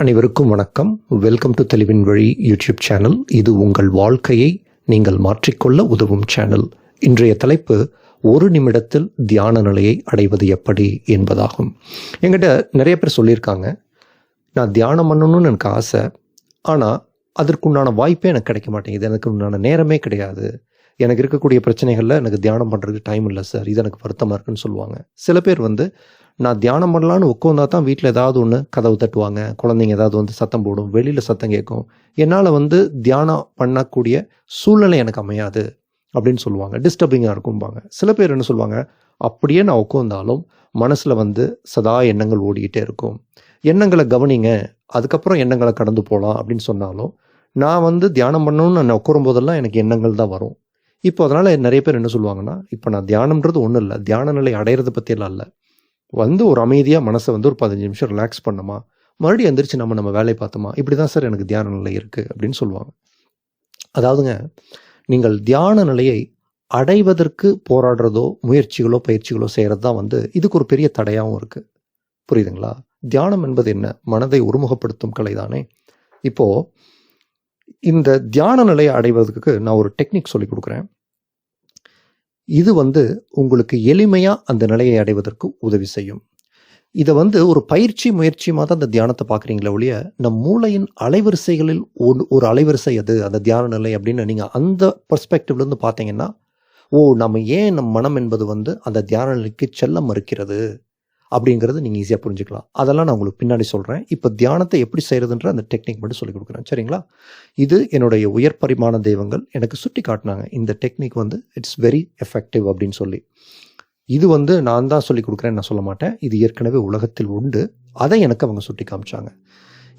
அனைவருக்கும் வணக்கம். Welcome to தெளிவின் வழி யூடியூப் சேனல் இது உங்கள் வாழ்க்கையை நீங்கள் மாற்றிக்கொள்ள உதவும் சேனல் இன்றைய தலைப்பு ஒரு நிமிடத்தில் தியான நிலையை அடைவது எப்படி என்பதாகும். என்கிட்ட நிறைய பேர் சொல்லியிருக்காங்க. நான் தியானம் பண்ணணும்னு எனக்கு ஆசை. ஆனால் அதற்குண்டான வாய்ப்பே எனக்கு கிடைக்க மாட்டேங்குது. எனக்கு உண்டான நேரமே கிடையாது. எனக்கு இருக்கக்கூடிய பிரச்சனைகளில் எனக்கு தியானம் பண்ணுறதுக்கு டைம் இல்லை சார் இது எனக்கு வருத்தமாக இருக்குன்னு சொல்லுவாங்க. சில பேர் வந்து நான் தியானம் பண்ணலான்னு உட்காந்தா தான் வீட்டில் ஏதாவது ஒன்று கதவு தட்டுவாங்க. குழந்தைங்க ஏதாவது வந்து சத்தம் போடும். வெளியில் சத்தம் கேட்கும். என்னால் வந்து தியானம் பண்ணக்கூடிய சூழ்நிலை எனக்கு அமையாது அப்படின்னு சொல்லுவாங்க. டிஸ்டர்பிங்காக இருக்கும்பாங்க. சில பேர் என்ன சொல்லுவாங்க? அப்படியே நான் உட்காந்தாலும் மனசில் வந்து சதா எண்ணங்கள் ஓடிக்கிட்டே இருக்கும். எண்ணங்களை கவனிங்க. அதுக்கப்புறம் எண்ணங்களை கடந்து போகலாம் அப்படின்னு சொன்னாலும் நான் வந்து தியானம் பண்ணணும்னு நான் உட்காரும் போதெல்லாம் எனக்கு எண்ணங்கள் தான் வரும். இப்போ அதனால் நிறைய பேர் என்ன சொல்லுவாங்கன்னா இப்போ நான் தியானம்ன்றது ஒன்றும் இல்லை. தியான நிலை அடையிறத பற்றியெல்லாம் இல்லை. வந்து ஒரு அமைதியாக மனசை வந்து ஒரு பதினஞ்சு நிமிஷம் ரிலாக்ஸ் பண்ணுமா? மறுபடியும் எந்திரிச்சு நம்ம நம்ம வேலையை பார்த்தோமா? இப்படி தான் சார் எனக்கு தியான நிலை இருக்குது அப்படின்னு சொல்லுவாங்க. அதாவதுங்க நீங்கள் தியான நிலையை அடைவதற்கு போராடுறதோ முயற்சிகளோ பயிற்சிகளோ செய்கிறது தான் வந்து இதுக்கு ஒரு பெரிய தடையாகவும் இருக்குது புரியுதுங்களா? தியானம் என்பது என்ன? மனதை ஒருமுகப்படுத்தும் கலை தானே இப்போது இந்த தியான நிலையை அடைவதற்கு நான் ஒரு டெக்னிக் சொல்லி கொடுக்குறேன். இது வந்து உங்களுக்கு எளிமையாக அந்த நிலையை அடைவதற்கு உதவி செய்யும். இதை வந்து ஒரு பயிற்சி முயற்சியுமாக தான் அந்த தியானத்தை பார்க்குறீங்களே ஒழிய நம் மூளையின் அலைவரிசைகளில் ஒரு ஒரு அலைவரிசை அது அந்த தியான நிலை அப்படின்னு நீங்கள் அந்த பர்ஸ்பெக்டிவ்லேருந்து பார்த்தீங்கன்னா ஓ நம்ம ஏன் நம் மனம் என்பது வந்து அந்த தியான நிலைக்கு செல்ல மறுக்கிறது? அப்படிங்கிறது நீங்கள் ஈஸியாக புரிஞ்சுக்கலாம். அதெல்லாம் நான் உங்களுக்கு பின்னாடி சொல்கிறேன் இப்போ தியானத்தை எப்படி செய்கிறதுன்ற அந்த டெக்னிக் மட்டும் சொல்லிக் கொடுக்குறேன். சரிங்களா? இது என்னுடைய உயர் பரிமாண தெய்வங்கள் எனக்கு சுட்டி காட்டினாங்க. இந்த டெக்னிக் வந்து இட்ஸ் வெரி எஃபெக்டிவ் அப்படின்னு சொல்லி. இது வந்து நான் தான் சொல்லி கொடுக்குறேன்னு நான் சொல்ல மாட்டேன். இது ஏற்கனவே உலகத்தில் உண்டு. அதை எனக்கு அவங்க சுட்டி காமிச்சாங்க.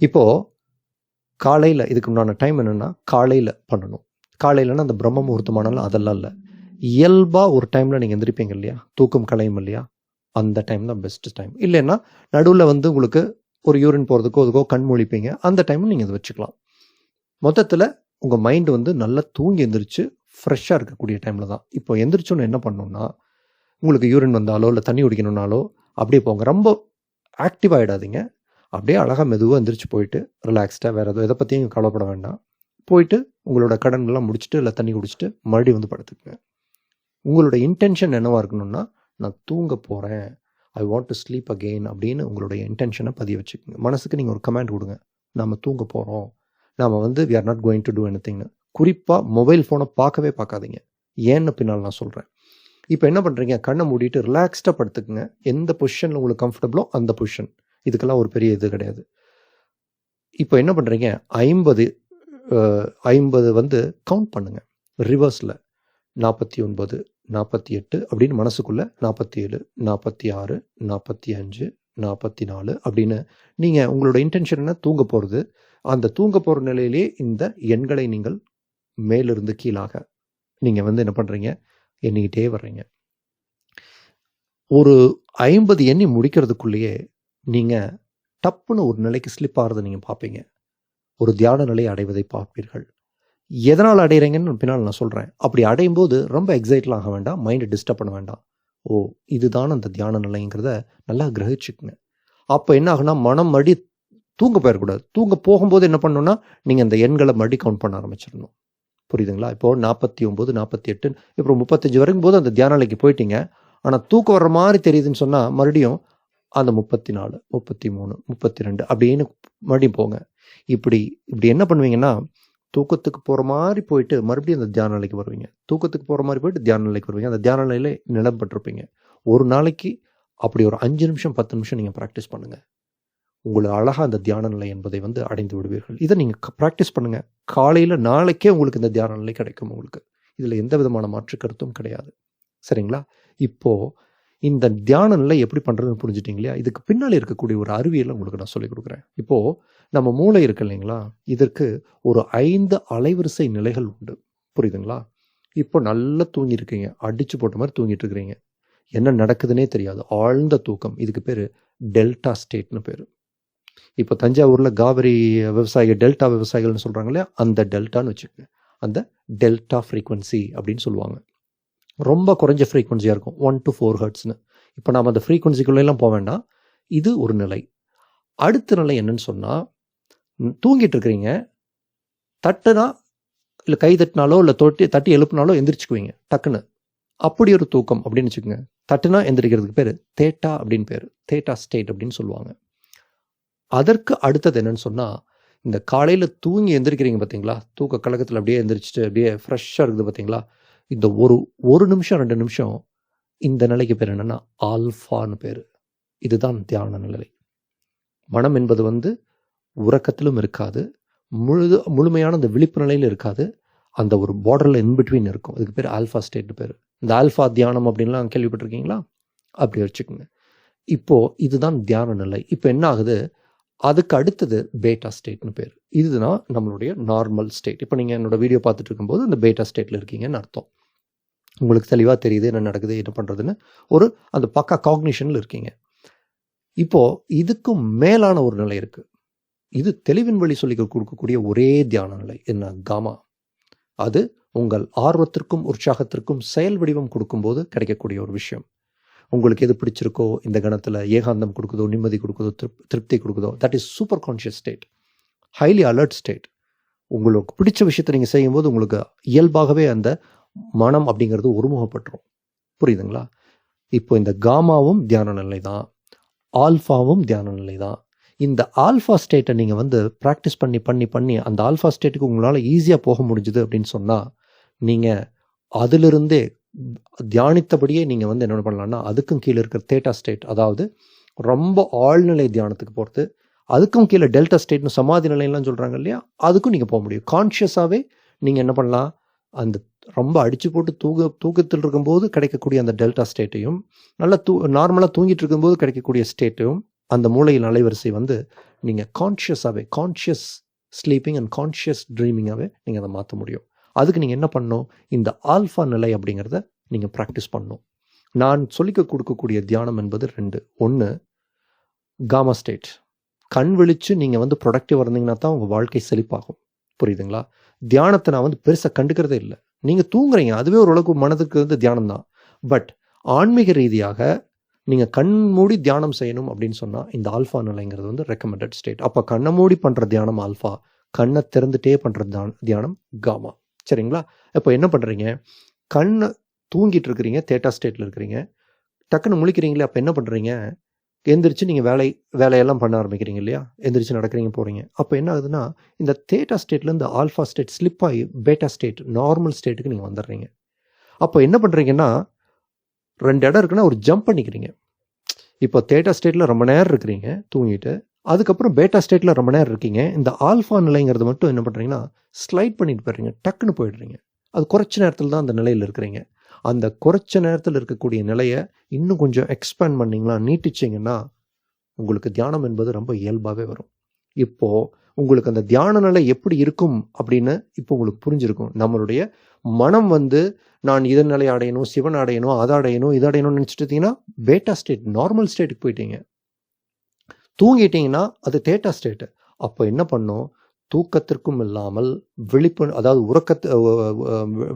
இப்போது காலையில் இதுக்கு முன்னாடி டைம் என்னென்னா காலையில் பண்ணணும். காலையிலன்னா அந்த பிரம்ம முகூர்த்தமானாலும் அதெல்லாம் இல்லை. இயல்பாக ஒரு டைமில் நீங்கள் எந்திரிப்பீங்க இல்லையா? தூக்கம் கலையும் இல்லையா? அந்த டைம் தான் பெஸ்ட் டைம் இல்லைன்னா நடுவில் வந்து உங்களுக்கு ஒரு யூரின் போகிறதுக்கோ அதுக்கோ கண் முழிப்பீங்க. அந்த டைமில் நீங்கள் அதை வச்சுக்கலாம். மொத்தத்தில் உங்கள் மைண்டு வந்து நல்லா தூங்கி எந்திரிச்சு ஃப்ரெஷ்ஷாக இருக்கக்கூடிய டைமில் தான். இப்போ எந்திரிச்சோன்னு என்ன பண்ணணும்னா உங்களுக்கு யூரின் வந்தாலோ இல்லை தண்ணி குடிக்கணும்னாலோ அப்படியே போங்க. ரொம்ப ஆக்டிவ் ஆகிடாதீங்க அப்படியே அழகாக மெதுவாக எந்திரிச்சு போயிட்டு ரிலாக்ஸ்டாக வேறு எதோ எதை பற்றியும் கவலைப்பட வேண்டாம். போயிட்டு உங்களோட கடன்கள்லாம் முடிச்சுட்டு இல்லை தண்ணி குடிச்சிட்டு மறுபடியும் வந்து படுத்துக்குங்க. உங்களோட இன்டென்ஷன் என்னவாக இருக்கணும்னா நான் தூங்க போகிறேன் I want to sleep again அப்படின்னு உங்களுடைய இன்டென்ஷனை பதிய வச்சுக்கோங்க. மனசுக்கு நீங்கள் ஒரு கமெண்ட் கொடுங்க. நம்ம தூங்க போகிறோம் நாம் வந்து we are not going to do any திங்னு குறிப்பாக மொபைல் ஃபோனை பார்க்கவே பார்க்காதீங்க. ஏன்னு பின்னால் நான் சொல்கிறேன் இப்போ என்ன பண்ணுறீங்க கண்ணை மூடிட்டு ரிலாக்ஸ்டாக படுத்துக்குங்க. எந்த பொசிஷனில் உங்களுக்கு கம்ஃபர்டபுளோ அந்த பொசிஷன் இதுக்கெல்லாம் ஒரு பெரிய இது கிடையாது. இப்போ என்ன பண்ணுறீங்க ஐம்பது ஐம்பது வந்து கவுண்ட் பண்ணுங்கள் ரிவர்ஸில் நாற்பத்தி ஒன்பது நாற்பத்தி எட்டு அப்படின்னு மனசுக்குள்ளே நாற்பத்தி ஏழு நாற்பத்தி ஆறு நாற்பத்தி அஞ்சு நாற்பத்தி நாலு அப்படின்னு நீங்கள் உங்களோட இன்டென்ஷன் என்ன? தூங்க போகிறது அந்த தூங்க போகிற நிலையிலே இந்த எண்களை நீங்கள் மேலிருந்து கீழாக நீங்கள் வந்து என்ன பண்ணுறீங்க எண்ணிக்கிட்டே வர்றீங்க. ஒரு ஐம்பது எண்ணி முடிக்கிறதுக்குள்ளேயே நீங்கள் டப்புன்னு ஒரு நிலைக்கு ஸ்லிப் ஆகிறத நீங்கள் பார்ப்பீங்க. ஒரு தியான நிலையை அடைவதை பார்ப்பீர்கள். எதனால் அடையிறீங்கன்னு பின்னால் நான் சொல்கிறேன் அப்படி அடையும் போது ரொம்ப எக்ஸைட்லாம் ஆக வேண்டாம் மைண்டை டிஸ்டர்ப் பண்ண வேண்டாம். ஓ இதுதான் அந்த தியான நிலைங்கிறத நல்லா கிரகிச்சுக்குங்க. அப்போ என்ன ஆகுனா மனம் மடி தூங்க போயிடக்கூடாது தூங்க போகும்போது என்ன பண்ணணும்னா நீங்கள் அந்த எண்களை மடி கவுண்ட் பண்ண ஆரம்பிச்சிடணும். புரியுதுங்களா? இப்போது நாற்பத்தி ஒம்பது நாற்பத்தி எட்டு இப்போ முப்பத்தஞ்சு வரைக்கும் போது அந்த தியான நிலைக்கு போயிட்டீங்க. ஆனால் தூக்கம் வர்ற மாதிரி தெரியுதுன்னு சொன்னால் மறுபடியும் அந்த முப்பத்தி நாலு முப்பத்தி மூணு முப்பத்தி ரெண்டு அப்படின்னு மறுபடியும் போங்க. இப்படி இப்படி என்ன பண்ணுவீங்கன்னா தூக்கத்துக்கு போகிற மாதிரி போயிட்டு மறுபடியும் அந்த தியான நிலைக்கு வருவீங்க. தூக்கத்துக்கு போகிற மாதிரி போயிட்டு தியான நிலைக்கு வருவீங்க. அந்த தியான நிலையில நிலம் பட்டிருப்பீங்க. ஒரு நாளைக்கு அப்படி ஒரு அஞ்சு நிமிஷம் பத்து நிமிஷம் நீங்கள் ப்ராக்டிஸ் பண்ணுங்கள் உங்களை அழகாக அந்த தியான நிலை என்பதை வந்து அடைந்து விடுவீர்கள். இதை நீங்கள் ப்ராக்டிஸ் பண்ணுங்கள் காலையில் நாளைக்கே உங்களுக்கு இந்த தியான நிலை கிடைக்கும் உங்களுக்கு. இதில் எந்த விதமான மாற்று கருத்தும் கிடையாது. சரிங்களா? இப்போது இந்த தியான நிலை எப்படி பண்ணுறதுன்னு புரிஞ்சுட்டீங்க இல்லையா? இதுக்கு பின்னால் இருக்கக்கூடிய ஒரு அறிவியலை உங்களுக்கு நான் சொல்லிக் கொடுக்குறேன். இப்போது நம்ம மூளை இருக்கு இல்லைங்களா? இதற்கு ஒரு ஐந்து அலைவரிசை நிலைகள் உண்டு. புரியுதுங்களா? இப்போ நல்லா தூங்கியிருக்கீங்க. அடிச்சு போட்ட மாதிரி தூங்கிட்டு இருக்கிறீங்க என்ன நடக்குதுன்னே தெரியாது. ஆழ்ந்த தூக்கம். இதுக்கு பேர் டெல்டா ஸ்டேட்னு பேர். இப்போ தஞ்சாவூரில் காவிரி விவசாயிகள் டெல்டா விவசாயிகள்னு சொல்கிறாங்க இல்லையா? அந்த டெல்டான்னு வச்சுக்கோங்க. அந்த டெல்டா ஃப்ரீக்வன்சி அப்படின்னு சொல்லுவாங்க. ரொம்ப குறைஞ்ச ஃப்ரீக்குவன்சியாக இருக்கும். ஒன் டு ஃபோர் ஹர்ட்ஸ்னு இப்போ நாம் அந்த ஃப்ரீக்குவன்சிக்குள்ளெல்லாம் போக வேண்டாம். இது ஒரு நிலை. அடுத்த நிலை என்னன்னு சொன்னால் தூங்கிட்டு இருக்கிறீங்க. தட்டுனா இல்லை கை தட்டினாலோ இல்லை தொட்டி தட்டி எழுப்புனாலோ எந்திரிச்சுக்குவீங்க. டக்குன்னு. அப்படி ஒரு தூக்கம் அப்படின்னு வச்சுக்கோங்க. தட்டுனா எந்திரிக்கிறதுக்கு பேர் தேட்டா அப்படின்னு பேர். தேட்டா ஸ்டேட் அப்படின்னு சொல்லுவாங்க. அதற்கு அடுத்தது என்னன்னு சொன்னால் இந்த காலையில் தூங்கி எந்திரிக்கிறீங்க பார்த்தீங்களா தூக்க கழகத்தில் அப்படியே எந்திரிச்சிட்டு அப்படியே ஃப்ரெஷ்ஷாக இருக்குது பார்த்தீங்களா இந்த ஒரு ஒரு நிமிஷம் ரெண்டு நிமிஷம் இந்த நிலைக்கு பேர் என்னென்னா ஆல்ஃபான்னு பேர். இதுதான் தியான நிலை. மனம் என்பது வந்து உறக்கத்திலும் இருக்காது முழுது முழுமையான அந்த விழிப்பு நிலையில் இருக்காது அந்த ஒரு பார்டரில் இன்பிட்வீன் இருக்கும். இதுக்கு பேர் ஆல்ஃபா ஸ்டேட் பேர். இந்த ஆல்ஃபா தியானம் அப்படின்லாம் கேள்விப்பட்டிருக்கீங்களா? அப்படி வச்சுக்கோங்க. இப்போது இதுதான் தியான நிலை. இப்போ என்ன ஆகுது? அதுக்கு அடுத்தது பேட்டா ஸ்டேட்னு பேர். இதுதான் நம்மளுடைய நார்மல் ஸ்டேட் இப்போ நீங்கள் என்னோடய வீடியோ பார்த்துட்டு இருக்கும்போது இந்த பேட்டா ஸ்டேட்டில் இருக்கீங்கன்னு அர்த்தம். உங்களுக்கு தெளிவாக தெரியுது என்ன நடக்குது என்ன பண்ணுறதுன்னு ஒரு அந்த பக்கா காக்னிஷனில் இருக்கீங்க. இப்போது இதுக்கும் மேலான ஒரு நிலை இருக்குது இது தெளிவின் வழி சொல்லி கொடுக்கக்கூடிய ஒரே தியான நிலை. என்ன? காமா. அது உங்கள் ஆர்வத்திற்கும் உற்சாகத்திற்கும் செயல் வடிவம் கொடுக்கும்போது கிடைக்கக்கூடிய ஒரு விஷயம். உங்களுக்கு எது பிடிச்சிருக்கோ இந்த கணத்தில் ஏகாந்தம் கொடுக்குதோ நிம்மதி கொடுக்குதோ திருப் திருப்தி கொடுக்குதோ that is super conscious state highly alert state உங்களுக்கு பிடிச்ச விஷயத்தை நீங்கள் செய்யும்போது உங்களுக்கு இயல்பாகவே அந்த மனம் அப்படிங்கிறது ஒருமுகப்பட்டுரும். புரியுதுங்களா? இப்போ இந்த காமாவும் தியான நிலை தான் ஆல்ஃபாவும் தியான நிலை தான் இந்த ஆல்ஃபா ஸ்டேட்டை நீங்கள் வந்து ப்ராக்டிஸ் பண்ணி பண்ணி பண்ணி அந்த ஆல்ஃபா ஸ்டேட்டுக்கு உங்களால் ஈஸியாக போக முடிஞ்சுது அப்படின்னு சொன்னால் நீங்கள் அதிலிருந்தே தியானித்தபடியே நீங்கள் வந்து என்ன பண்ணலாம்னா அதுக்கும் கீழே இருக்கிற தேட்டா ஸ்டேட் அதாவது ரொம்ப ஆழ்நிலை தியானத்துக்கு போகிறது அதுக்கும் கீழே டெல்டா ஸ்டேட்னு சமாதி நிலையெல்லாம் சொல்கிறாங்க இல்லையா அதுக்கும் நீங்கள் போக முடியும். கான்ஷியஸாகவே நீங்கள் என்ன பண்ணலாம் அந்த ரொம்ப அடிச்சு போட்டு தூக்க தூக்கத்தில் இருக்கும்போது கிடைக்கக்கூடிய அந்த டெல்டா ஸ்டேட்டையும் நல்லா தூ நார்மலாக தூங்கிட்டு இருக்கும்போது கிடைக்கக்கூடிய ஸ்டேட்டையும் அந்த மூளையின் அலைவரிசை வந்து நீங்கள் கான்ஷியஸாகவே கான்ஷியஸ் ஸ்லீப்பிங் அண்ட் கான்ஷியஸ் ட்ரீமிங்காகவே நீங்கள் அதை மாற்ற முடியும். அதுக்கு நீங்கள் என்ன பண்ணணும்? இந்த ஆல்ஃபா நிலை அப்படிங்கிறத நீங்கள் ப்ராக்டிஸ் பண்ணணும். நான் சொல்லிக்க கொடுக்கக்கூடிய தியானம் என்பது ரெண்டு. ஒன்று காமா ஸ்டேட் கண் விழித்து நீங்கள் வந்து ப்ரொடக்டிவ் இருந்தீங்கன்னா தான் உங்கள் வாழ்க்கை செழிப்பாகும். புரியுதுங்களா? தியானத்தை நான் வந்து பெருசாக கண்டுக்கிறதே இல்லை. நீங்கள் தூங்குறீங்க. அதுவே ஓரளவுக்கு மனதுக்கு வந்து தியானம் தான் பட் ஆன்மீக ரீதியாக நீங்கள் கண் மூடி தியானம் செய்யணும் அப்படின்னு சொன்னால் இந்த ஆல்ஃபா நிலைங்கிறது வந்து ரெக்கமெண்டட் ஸ்டேட் அப்போ கண்ணை மூடி பண்ணுற தியானம் ஆல்ஃபா கண்ணை திறந்துட்டே பண்ணுற தியானம் காமா. சரிங்களா? இப்போ என்ன பண்ணுறீங்க கண்ணை தூங்கிட்டு இருக்கிறீங்க தேட்டா ஸ்டேட்டில் இருக்கிறீங்க. டக்குன்னு முழிக்கிறீங்களே அப்போ என்ன பண்ணுறீங்க எந்திரிச்சு நீங்கள் வேலை வேலையெல்லாம் பண்ண ஆரம்பிக்கிறீங்க இல்லையா? எந்திரிச்சு நடக்கிறீங்க போகிறீங்க அப்போ என்ன ஆகுதுன்னா இந்த தேட்டா ஸ்டேட்லேருந்து ஆல்ஃபா ஸ்டேட் ஸ்லிப் ஆகி பேட்டா ஸ்டேட் நார்மல் ஸ்டேட்டுக்கு நீங்கள் வந்துடுறீங்க. அப்போ என்ன பண்ணுறீங்கன்னா ரெண்டு இடம் இருக்குன்னா ஒரு ஜம்ப் பண்ணிக்கிறீங்க. இப்போ தேட்டா ஸ்டேட்டில் ரொம்ப நேரம் இருக்கிறீங்க தூங்கிட்டு. அதுக்கப்புறம் பேட்டா ஸ்டேட்டில் ரொம்ப நேரம் இருக்கீங்க. இந்த ஆல்ஃபா நிலைங்கிறது மட்டும் என்ன பண்ணுறீங்கன்னா ஸ்லைட் பண்ணிட்டு போயிடுறீங்க டக்குன்னு போயிடுறீங்க. அது குறைச்ச நேரத்தில் தான் அந்த நிலையில் இருக்கிறீங்க. அந்த குறைச்ச நேரத்தில் இருக்கக்கூடிய நிலையை இன்னும் கொஞ்சம் எக்ஸ்பேண்ட் பண்ணிங்களா நீட்டிச்சிங்கன்னா உங்களுக்கு தியானம் என்பது ரொம்ப இயல்பாகவே வரும். இப்போது உங்களுக்கு அந்த தியான நிலை எப்படி இருக்கும் அப்படின்னு இப்போ உங்களுக்கு புரிஞ்சிருக்கும். நம்மளுடைய மனம் வந்து நான் இதன் நிலை அடையணும் சிவன் அடையணும் அதை அடையணும் இதை அடையணும்னு நினச்சிட்டு பேட்டா ஸ்டேட் நார்மல் ஸ்டேட்டுக்கு போயிட்டீங்க. தூங்கிட்டீங்கன்னா அது தேட்டா ஸ்டேட்டு அப்போ என்ன பண்ணும்? தூக்கத்திற்கும் இல்லாமல் விழிப்பு அதாவது உறக்கத்து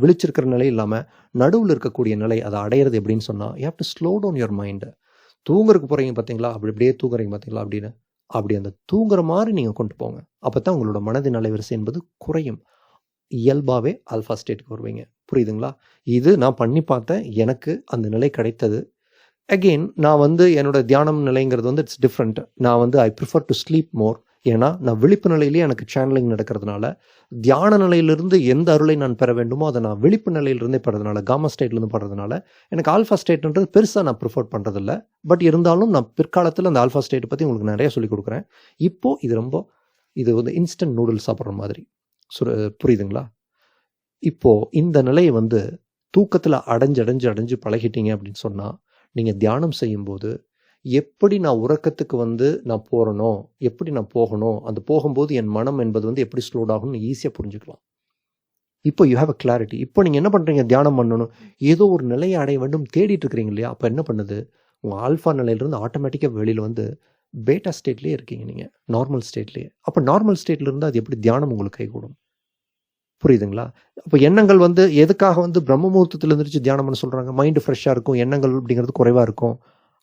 விழிச்சிருக்கிற நிலை இல்லாமல் நடுவில் இருக்கக்கூடிய நிலை அதை அடையிறது எப்படின்னு சொன்னால் you have to slow down your mind தூங்குறதுக்கு போகிறீங்க பார்த்தீங்களா அப்படி அப்படியே தூங்குறீங்க பார்த்தீங்களா அப்படின்னு? அப்படி அந்த தூங்குற மாதிரி நீங்கள் கொண்டு போங்க. அப்போ தான் உங்களோட மனதின் அலைவரிசை என்பது குறையும். இயல்பாகவே அல்ஃபா ஸ்டேட்டுக்கு வருவீங்க. புரியுதுங்களா? இது நான் பண்ணி பார்த்தேன். எனக்கு அந்த நிலை கிடைத்தது. அகெயின் நான் வந்து என்னோட தியானம் நிலைங்கிறது வந்து இட்ஸ் டிஃப்ரெண்ட் நான் வந்து I prefer to sleep more ஏன்னா நான் விழிப்பு நிலையிலேயே எனக்கு சேனலிங் நடக்கிறதுனால தியான நிலையிலிருந்து எந்த அருளை நான் பெற வேண்டுமோ அதை நான் விழிப்பு நிலையிலிருந்தே பெறதுனால காமா ஸ்டேட்லேருந்து படுறதுனால எனக்கு ஆல்ஃபா ஸ்டேட்ன்றது பெருசாக நான் ப்ரிஃபர் பண்ணுறதில்ல பட் இருந்தாலும் நான் பிற்காலத்தில் அந்த ஆல்ஃபா ஸ்டேட் பற்றி உங்களுக்கு நிறைய சொல்லிக் கொடுக்குறேன். இப்போது இது ரொம்ப இது வந்து இன்ஸ்டன்ட் நூடுல்ஸ் சாப்பிட்ற மாதிரி. சுர புரியுதுங்களா? இப்போது இந்த நிலையை வந்து தூக்கத்தில் அடைஞ்சு அடைஞ்சு அடைஞ்சு பழகிட்டீங்க அப்படின்னு சொன்னால் நீங்கள் தியானம் செய்யும்போது எப்படி நான் உறக்கத்துக்கு வந்து நான் போகிறனோ எப்படி நான் போகணும் அந்த போகும்போது என் மனம் என்பது வந்து எப்படி ஸ்லோட் ஆகும்னு ஈஸியாக புரிஞ்சுக்கலாம். இப்போ யூ ஹாவ் அ கிளாரிட்டி இப்போ நீங்கள் என்ன பண்ணுறீங்க தியானம் பண்ணணும். ஏதோ ஒரு நிலையை அடைய வேண்டும் தேடிட்டு இருக்கிறீங்க இல்லையா? அப்போ என்ன பண்ணுது? உங்கள் ஆல்ஃபா நிலையிலேருந்து ஆட்டோமேட்டிக்காக வெளியில் வந்து பேட்டா ஸ்டேட்லேயே இருக்கீங்க நீங்கள் நார்மல் ஸ்டேட்லேயே அப்போ நார்மல் ஸ்டேட்லேருந்து அது எப்படி தியானம் உங்களுக்கு கைகூடும்? புரியுதுங்களா? அப்போ எண்ணங்கள் வந்து எதுக்காக வந்து பிரம்ம முகூர்த்தத்தில் இருந்துச்சு தியானம் பண்ண சொல்கிறாங்க மைண்டு ஃப்ரெஷ்ஷாக இருக்கும். எண்ணங்கள் அப்படிங்கிறது குறைவாக இருக்கும்.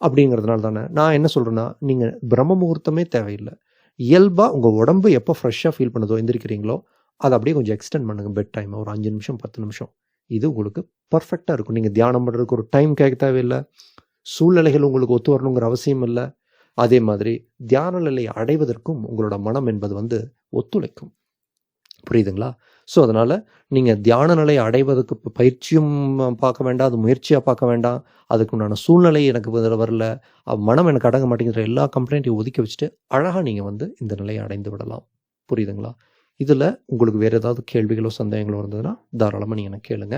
அப்படிங்கிறதுனால தானே நான் என்ன சொல்கிறேன்னா நீங்கள் பிரம்ம முகூர்த்தமே தேவையில்லை. இயல்பாக உங்கள் உடம்பு எப்போ ஃப்ரெஷ்ஷாக ஃபீல் பண்ணுதோ எந்திரிக்கிறீங்களோ அதை அப்படியே கொஞ்சம் எக்ஸ்டெண்ட் பண்ணுங்கள் பெட் டைம் ஒரு அஞ்சு நிமிஷம் பத்து நிமிஷம். இது உங்களுக்கு பர்ஃபெக்டாக இருக்கும். நீங்கள் தியானம் பண்ணுறதுக்கு ஒரு டைம் கேட்க தேவையில்லை. சூழ்நிலைகள் உங்களுக்கு ஒத்து வரணுங்கிற அவசியம் இல்லை. அதே மாதிரி தியான நிலையை அடைவதற்கும் உங்களோட மனம் என்பது வந்து ஒத்துழைக்கும். புரியுதுங்களா? ஸோ அதனால் நீங்கள் தியான நிலை அடைவதற்கு பயிற்சியும் பார்க்க வேண்டாம் அது முயற்சியாக பார்க்க வேண்டாம். அதுக்கு உண்டான சூழ்நிலை எனக்கு வந்து வரல. மனம் எனக்கு அடங்க மாட்டேங்கிற எல்லா கம்ப்ளைண்ட்டையும் ஒதுக்கி வச்சுட்டு அழகாக நீங்கள் வந்து இந்த நிலையை அடைந்து விடலாம். புரியுதுங்களா? இதில் உங்களுக்கு வேறு ஏதாவது கேள்விகளோ சந்தேகங்களோ இருந்ததுன்னா தாராளமாக நீங்கள் எனக்கு கேளுங்க.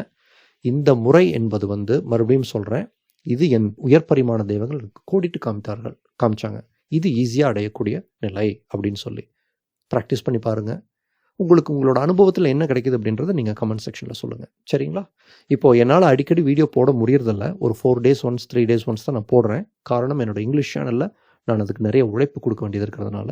இந்த முறை என்பது வந்து மறுபடியும் சொல்கிறேன் இது என் உயர் பரிமாண தெய்வங்கள் கோடிட்டு காமித்தார்கள் காமிச்சாங்க. இது ஈஸியாக அடையக்கூடிய நிலை அப்படின்னு சொல்லி. ப்ராக்டிஸ் பண்ணி பாருங்கள் உங்களுக்கு உங்களோட அனுபவத்தில் என்ன கிடைக்குது அப்படின்றத நீங்கள் கமெண்ட் செக்ஷனில் சொல்லுங்கள் சரிங்களா? இப்போ என்னால் அடிக்கடி வீடியோ போட முடியறதில்ல. ஒரு four days once three days once தான் நான் போடுறேன். காரணம் என்னோட இங்கிலீஷ் சேனலில் நான் அதுக்கு நிறைய உழைப்பு கொடுக்க வேண்டியது இருக்கிறதுனால.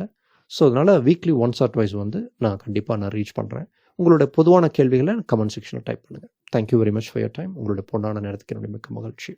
ஸோ அதனால் வீக்லி ஒன்ஸ் ஆர் ட்வைஸ் வந்து நான் கண்டிப்பாக நான் ரீச் பண்ணுறேன் உங்களோட பொதுவான கேள்விகளை கமெண்ட் செக்ஷனில் டைப் பண்ணுங்கள் thank you very much for your time உங்களோட பொண்ணான நேரத்துக்கு என்னுடைய மிக்க மகிழ்ச்சி.